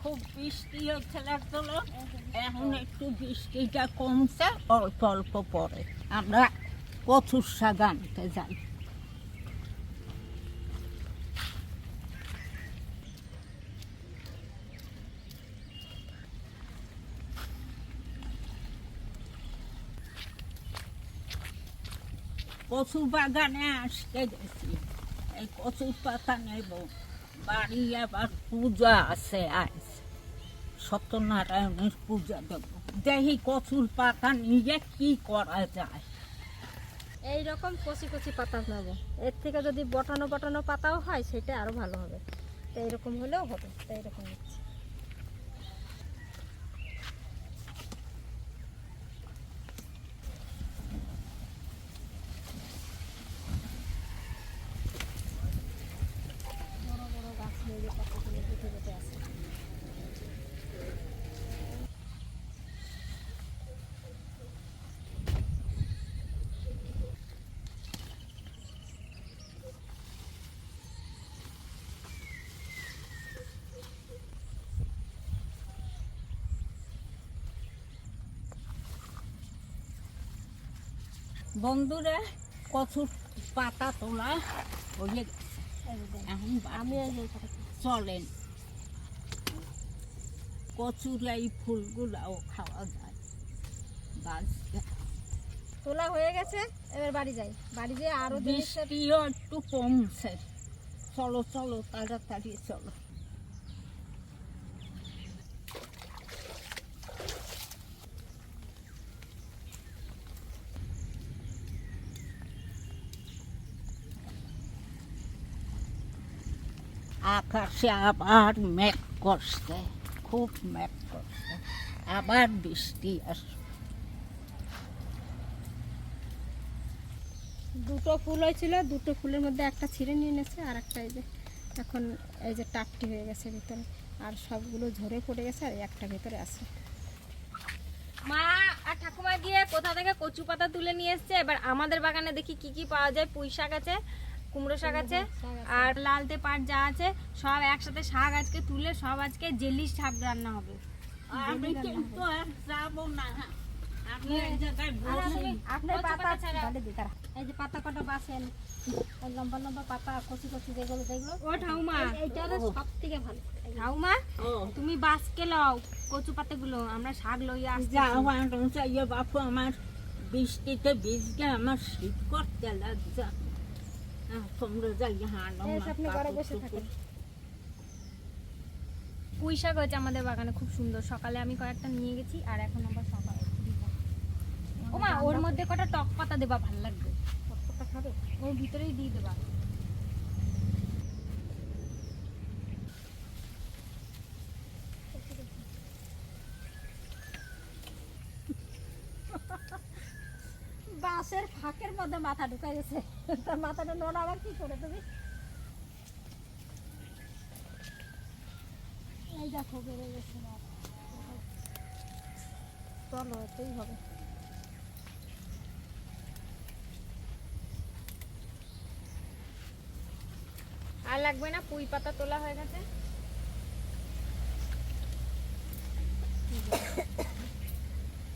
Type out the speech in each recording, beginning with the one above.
খুব বৃষ্টি এখন একটু বৃষ্টিটা কমছে, অল্প অল্প পরে আমরা কচুর শাক আনতে যাই। কচু বাগানে আসতে গেছি। এই কচুর পাতা নেব। বাড়ি আবার পূজা আছে আজ। সত্যনারায়ণের পূজা দেব। দেখি কচুর পাতা নিয়ে কি করা যায়। এই রকম কচি কচি পাতা নেব। এর থেকে যদি বটানো বটানো পাতাও হয়, সেটা আরও ভালো হবে। তো এইরকম হলেও হবে তো এইরকম হচ্ছে বড় বড় গাছ হয়ে যে পাতাগুলো কেটে কেটে আছে বন্ধুরা কচুর পাতা তোলা হয়ে গেছে এখন আমি চলেন। কচুর এই ফুলগুলাও খাওয়া যায়। তোলা হয়ে গেছে এবার বাড়ি যাই। বাড়ি যেয়ে আরও জিনিসের বৃষ্টিও একটু কমছে। চলো চলো তাড়াতাড়ি চলো। আকাশে আবার মেঘ করছে খুব মেঘ করছে আবার বৃষ্টি আসবে দুটো ফুল হয়েছিল দুটো ফুলের মধ্যে একটা ছিঁড়ে নিয়ে নিয়েছে আর একটা এই যে এখন এই যে টাটটি হয়ে গেছে ভিতরে আর সবগুলো ঝরে পড়ে গেছে আর একটা ভিতরে আছে। মা আর ঠাকুমা গিয়ে কোথা থেকে কচু পাতা তুলে নিয়ে এসছে? এবার আমাদের বাগানে দেখি কি কি পাওয়া যায় পুঁই শাক আছে কুমড়ো শাক আছে আর লালতে পাট যা আছে সব একসাথে শাক আজকে তুলে সব আজকে জেলি শাক রান্না হবে। এই যে পাতা কটা বাসেন লম্বা লম্বা পাতা কচি কচি যেগুলো ও এইটার সব থেকে ভালো। ঠাকুমা ও। তুমি বাসকে লও কচু পাতাগুলো আমরা শাক লইয়া আসছি যাও বাপু আমার বৃষ্টিতে ভিজলে আমার শীত করতে লাগছে। তোমরা যাই হানো এই যে আপনি ঘরে বসে থাকেন পুঁই শাক হয়েছে আমাদের বাগানে খুব সুন্দর। সকালে আমি কয়েকটা নিয়ে গেছি আর এখন আবার সকালে ওমা ও মা ওর মধ্যে কটা টক পাতা দেবা ভালো লাগবে। পাতা খাবে? ওর ভিতরেই দিয়ে দেবা। বাঁশের ফাঁকের মধ্যে মাথা ঢুকাই গেছে। তার মাথাটা নোড়া আবার কি করে তুমি? এই দেখো, বেড়ে গেছে চলো, এতেই হবে। আর লাগবে না, পুঁই পাতা তোলা হয়ে গেছে।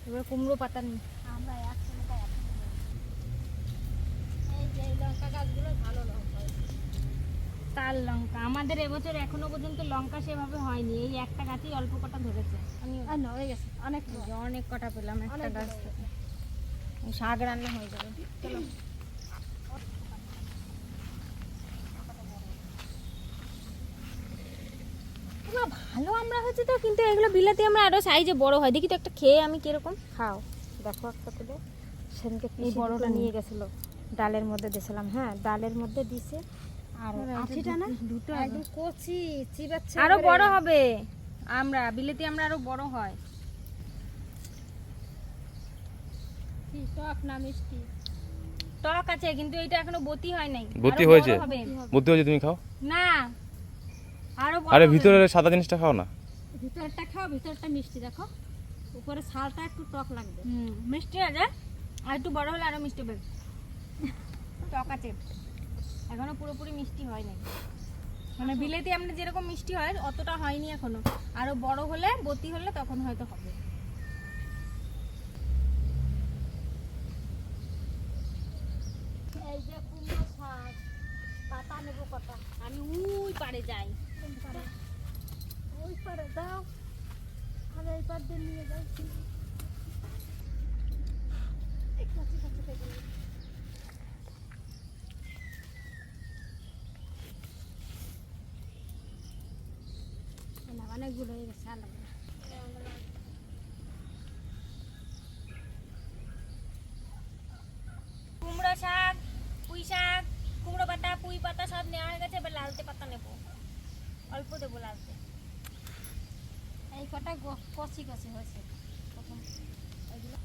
এবার কুমড়ো পাতা নিই। আমরা একসঙ্গে এখন এই যে এই লঙ্কা গাছগুলো ভালো লঙ্কা। তাল লঙ্কা। আমাদের এবছর এখনও পর্যন্ত লঙ্কা সেভাবে হয়নি। এই একটা গাছেই অল্প কটা ধরেছে। আমি না হয়ে গেছে। অনেক অনেক কটা পেলাম একটা গাছ থেকে। শাক রান্না হয়ে যাবে। চলো। ভালো আমরা হচ্ছে তো কিন্তু এগুলো বিলাতি আমরা আরও সাইজে বড় হয়। দেখি তো একটা খেয়ে আমি কীরকম। খাও। দেখো একটা তুলে। সেদিনকে বড়টা নিয়ে গেছিল। ডালের মধ্যে দিয়েছিলাম হ্যাঁ ডালের মধ্যে দিছে আর আঠিটা না দুটো একদম কচি চিবাচ্ছে আরও বড় হবে। আমরা বিলেতি আমরা আরও বড় হয়। কি টক না মিষ্টি? টক আছে কিন্তু এটা এখনও বতি হয় নাই। বতি হয়েছে? হবে। বুদ্ধি হয়েছে তুমি খাও? না আরও আরে হবে। ভিতরে সাদা জিনিসটা খাও না। ভিতরটা খাও ভিতরটা মিষ্টি দেখো। উপরে ছালটা একটু টক লাগবে। হুম মিষ্টি আছে আর একটু বড় হলে আরও মিষ্টি হবে। টক আছে। এখনও পুরোপুরি মিষ্টি হয় নাই। মানে বিলেতি আমরা যেরকম মিষ্টি হয় অতটা হয়নি এখনও। আরও বড় হলে বতি হলে তখন হয়তো হবে। এই যে কুমড়ো শাক পাতা নেব কটা। আমি উই পারে যাই। ওই পারে। দাও। আর এই পার দিয়ে নিয়ে যাই এই কাছে কাছে থেকে নিয়ে। না, অনেকগুলো হয়ে গেছে না। কুমড়ো শাক পুঁই শাক কুমড়ো পাতা পুঁই পাতা সব নেওয়া হয়ে গেছে এবার লালতে পাতা নেব। অল্প দেবো লালতে এই কটা কচি কচি হয়েছে। প্রথম। এগুলো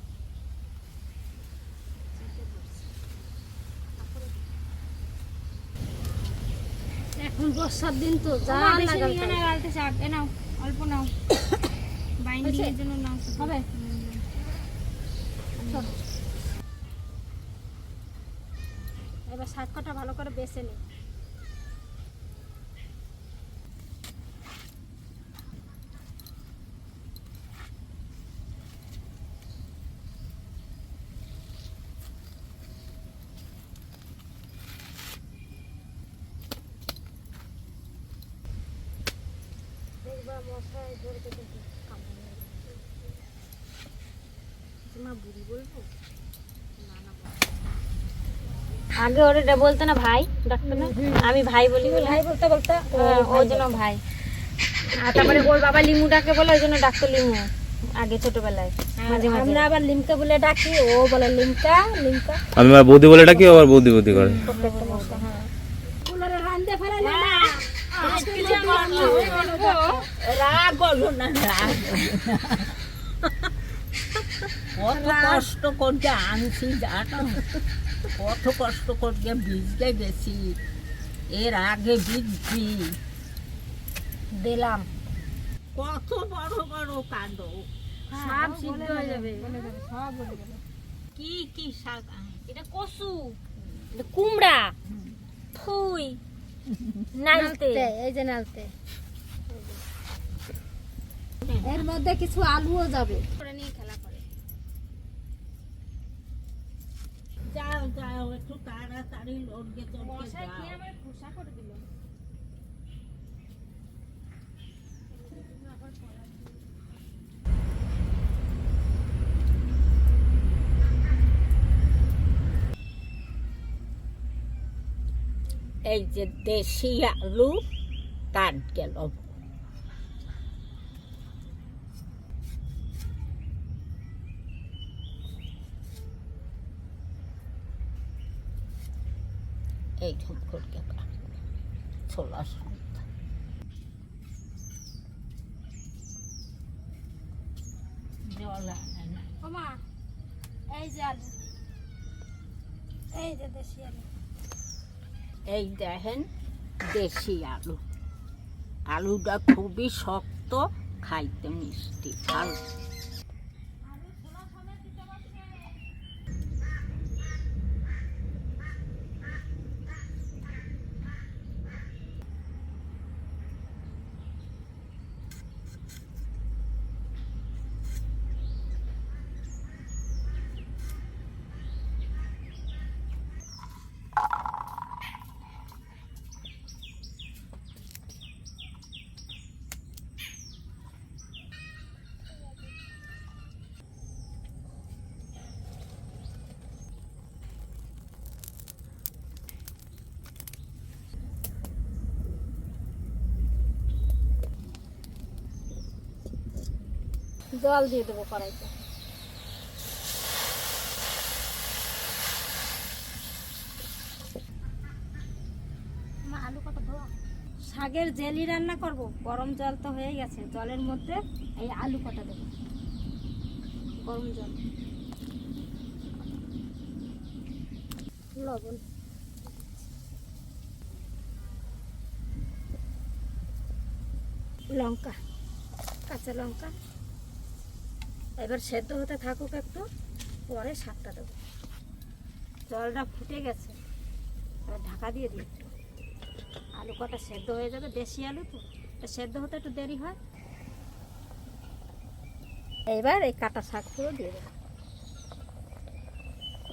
এখন বর্ষার দিন তো যা লালতে শাক। এ নাও। অল্প নাও। বাইন্ডিং এর জন্য নাও। হবে? এবার শাক কটা ভালো করে বেছে নি। ধরতে কিন্তু মা বুড়ি বলব আগে ওর এটা বলতো না ভাই ডাক্তার না? আমি ভাই বলি বলে। ভাই বলতে বলতে হ্যাঁ, ওর জন্য ভাই। আর তারপরে ওর বাবা লিমু ডাকে বলে ওই জন্য ডাকতো লিমু। আগে ছোটবেলায় মাঝে মাঝে। আমরা আবার লিমকা বলে ডাকি ও বলে লিমকা লিমকা। আমি আমার বৌদি বলে ডাকি আবার বৌদি বৌদি করে। প্রত্যেকটা মশা হ্যাঁ। রান্দে ফেলে না রাগ হলো না রাগ। কত কষ্ট করতে আনছি জানো কত কষ্ট করতে ভিজতে গেছি এর আগে ভিজছি দিলাম। কত বড় বড় কাণ্ড। সব সিদ্ধ হয়ে যাবে। সব কি কি শাক এটা কসু। কুমড়া। ফুই নালতে এই যে নালতে। এর মধ্যে কিছু আলুও যাবে। করে নিয়ে খেলা করে যাও যাও একটু তাড়াতাড়ি লড়কে চড়কে মশাই কি আমার খোসা করে দিল? এই যে দেশি আলু কাট গেল। এই ঢুক ছোলা সন্ধ্যা জল আনে না। ওমা এই যে এই যে দেশি আলু। এই দেখেন দেশি আলু। আলুটা খুবই শক্ত খাইতে মিষ্টি ভালো। জল দিয়ে দেবো কড়াইতে। শাকের জেলি রান্না করব গরম জল তো হয়ে গেছে জলের মধ্যে এই আলু কটা দেবো? গরম জল। লবণ। লঙ্কা কাঁচা লঙ্কা। এবার সেদ্ধ হতে থাকুক একটু, পরে শাকটা দেবো। জলটা ফুটে গেছে, এবার ঢাকা দিয়ে দিই একটু। আলু কটা সেদ্ধ হয়ে যাবে, দেশি আলু তো সেদ্ধ হতে একটু দেরি হয়। এবার এই কাটা শাকগুলো দিয়ে দেবো।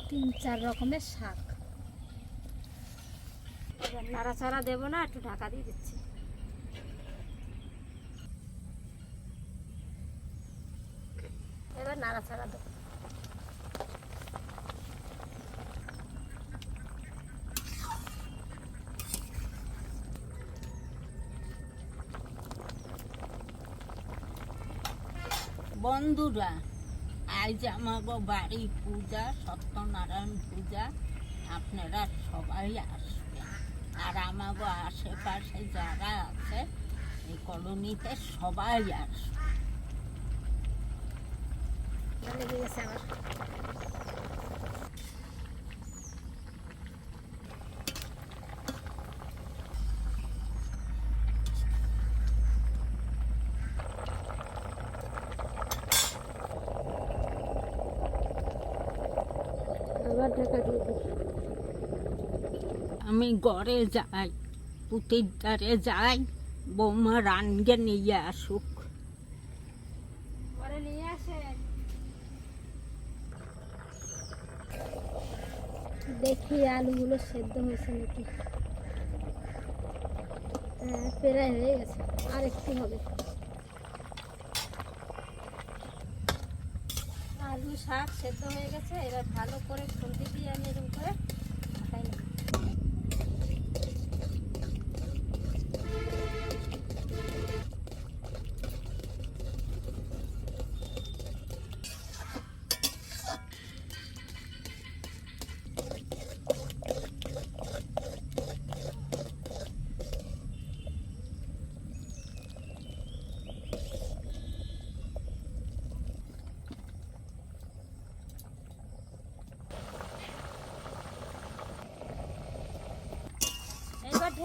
তিন, চার রকমের শাক। এবার নাড়াচাড়া দেবো না, একটু ঢাকা দিয়ে দিচ্ছি। নাড়াচাড়া দেবো। বন্ধুরা, আজ আমাগো বাড়ি পূজা, সত্যনারায়ণ পূজা। আপনারা সবাই আসবেন। আর আমাগো আশেপাশে যারা আছে, এই কলোনিতে সবাই আসবে লেগে গেছে আবার আমি ঘরে যাই পুতির দ্বারে যাই বৌমা রানগে নিয়ে আসুক পরে নিয়ে আসেন দেখি আলুগুলো সেদ্ধ হয়েছে নাকি? হ্যাঁ প্রায় হয়ে গেছে। আর একটু হবে। আলু শাক সেদ্ধ হয়ে গেছে। এবার ভালো করে খুন্তি দিয়ে আমি এরকম করে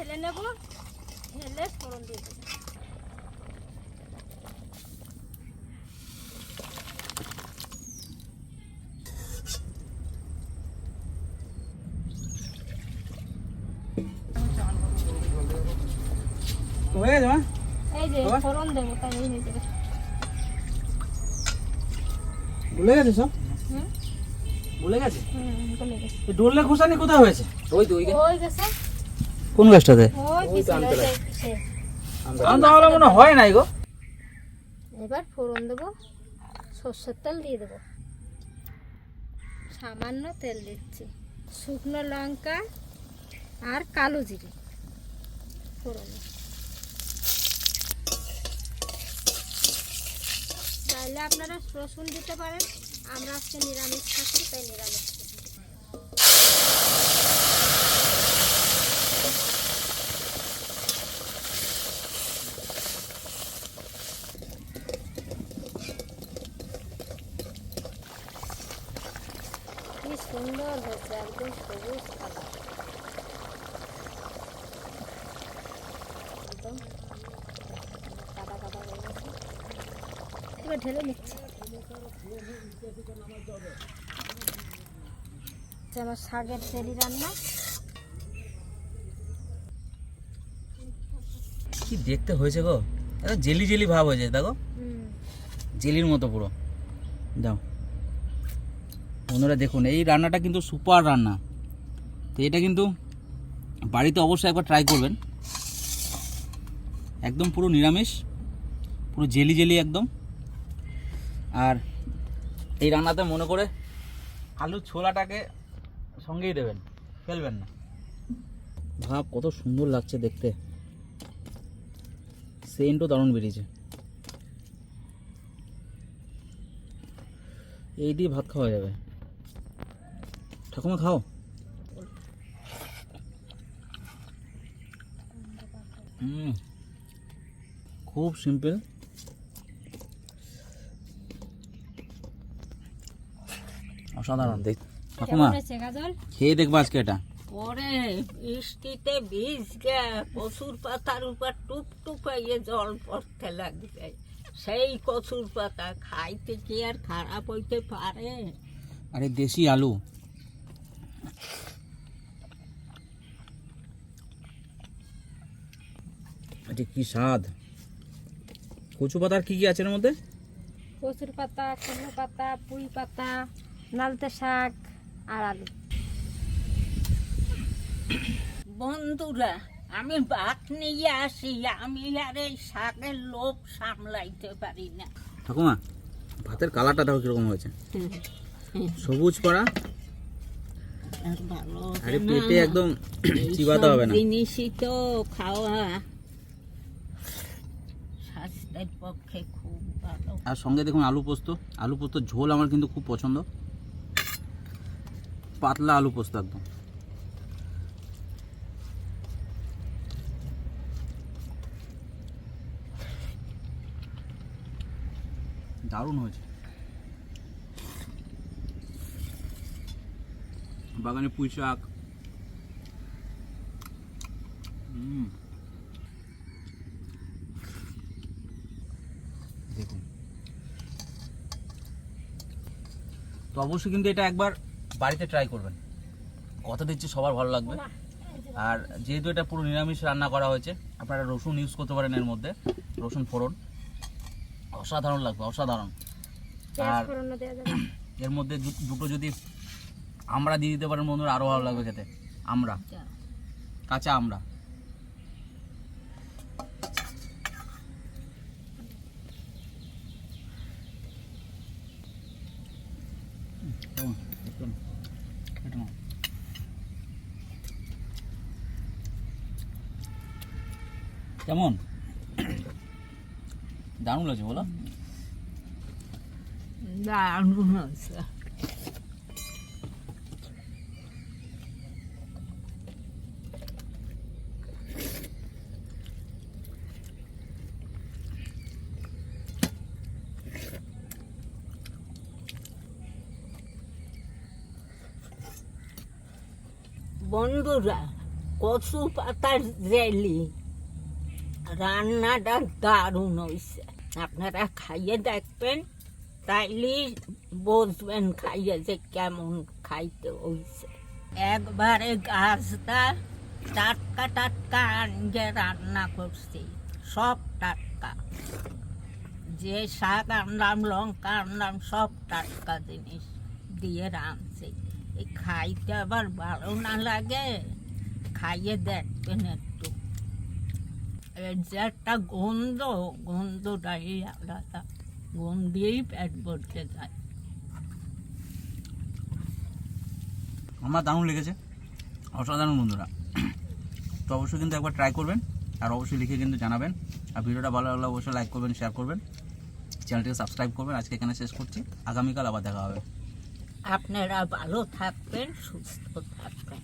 ঢেলে নেব ঢেলে ফোড়ন দিয়ে দেবো। হয়ে গেছে এই যে? ফোড়ন দেবো তাই এই হয়ে যাবে ভুলে গেছে সব? হুম? ভুলে গেছে? হুম গলে গেছে। ডোলে খুশানি কোথায় হয়েছে? ওই তো ওই ওই গেছে। কোন গাছটাতে ওই পিছনে ওই যে সে। আমি তো ভাবলাম মনে হয় নাই গো। এবার ফোড়ন দেবো সর্ষের তেল দিয়ে দেবো। সামান্য তেল দিচ্ছি শুকনো লঙ্কা আর কালো জিরে। ফোড়ন। চাইলে আপনারা রসুন দিতে পারেন আমরা আজকে নিরামিষ খাচ্ছি তাই নিরামিষ দিচ্ছি। কি সুন্দর হয়েছে একদম সবুজ কালার একদম কাদা কাদা হয়ে গেছে এবার ঢেলে নিচ্ছি। আমার শাকের তেলি রান্না। কি দেখতে হয়েছে গো? এটা জেলি জেলি ভাব হয়েছে দেখো। জেলির মতো পুরো। দাও। বন্ধুরা দেখুন এই রান্নাটা কিন্তু সুপার রান্না। তো এটা কিন্তু বাড়িতে অবশ্যই একবার ট্রাই করবেন। একদম পুরো নিরামিষ পুরো জেলি জেলি একদম। আর এই রান্নাতে মনে করে আলু ছোলাটাকে সঙ্গেই দেবেন, ফেলবেন না। ভাব, কত সুন্দর লাগছে দেখতে। সেন্টও দারুণ বেরিয়েছে। এই দিয়ে ভাত খাওয়া যাবে। ঠাকুমা, খাও। খুব সিম্পল অসাধারণ দেখ ঠাকুমা। খেয়ে দেখব আজকে এটা। পরে বৃষ্টিতে কচুর পাতার উপর টুপ টুপাইয়ে জল পড়তে লাগবে। সেই কচুর পাতা খাইতে কি আর খারাপ হইতে পারে? আরে দেশি আলু। আচ্ছা কি স্বাদ? কচু পাতার কি কি আছে এর মধ্যে? কচুর পাতা কুমড়ো পাতা পুঁই পাতা। নালতে শাক আর আলু। বন্ধুরা আমি ভাত নিয়ে আসি আমি আর এই শাকের লোভ সামলাইতে পারি না। ঠাকুমা ভাতের কালারটা দেখো কীরকম হয়েছে। সবুজ পাড়া। আরে পেটে একদম চিবাতে হবে না। জিনিসই তো খাওয়া। স্বাস্থ্যের পক্ষে খুব ভালো। আর সঙ্গে দেখুন আলু পোস্ত। আলু পোস্ত ঝোল আমার কিন্তু খুব পছন্দ। পাতলা আলু পোস্ত একদম। দারুণ হয়েছে। বাগানে পুঁই শাক। তো অবশ্যই কিন্তু এটা একবার বাড়িতে ট্রাই করবেন। কথা দিচ্ছি সবার ভালো লাগবে। আর যেহেতু এটা পুরো নিরামিষ রান্না করা হয়েছে আপনারা রসুন ইউজ করতে পারেন এর মধ্যে। রসুন ফোড়ন। অসাধারণ লাগবে অসাধারণ। আর এর মধ্যে দুটো যদি আমরা দিয়ে দিতে পারেন বন্ধুরা আরও ভালো লাগবে খেতে। আমরা। কাঁচা আমরা হুম, কেমন? একদম। এটা নাও। কেমন? দারুণ লাগছে বলো। দারুণ হয়েছে বন্ধুরা কচু পাতার জেলি। রান্নাটা দারুণ হয়েছে আপনারা খাইয়ে দেখবেন, তাইলে বুঝবেন খাইয়ে যে কেমন খাইতে হয়েছে একবারে গাছটা টাটকা টাটকা আনগে রান্না করছি, সব টাটকা। যে শাক আনলাম, লঙ্কা আনলাম, সব টাটকা জিনিস দিয়ে রাঁধছি। এই খাইতে আবার ভালো না লাগে, খাইয়ে দেখবেন যে একটা গন্ধ গন্ধটাই আলাদা গন্ধেই পেট ভরতে যায় আমার দারুণ লেগেছে অসাধারণ বন্ধুরা। তো অবশ্যই কিন্তু একবার ট্রাই করবেন আর অবশ্যই লিখে কিন্তু জানাবেন। আর ভিডিওটা ভালো লাগলে অবশ্যই লাইক করবেন শেয়ার করবেন। চ্যানেলটিকে সাবস্ক্রাইব করবেন। আজকে এখানে শেষ করছি। আগামীকাল আবার দেখা হবে। আপনারা ভালো থাকবেন সুস্থ থাকবেন।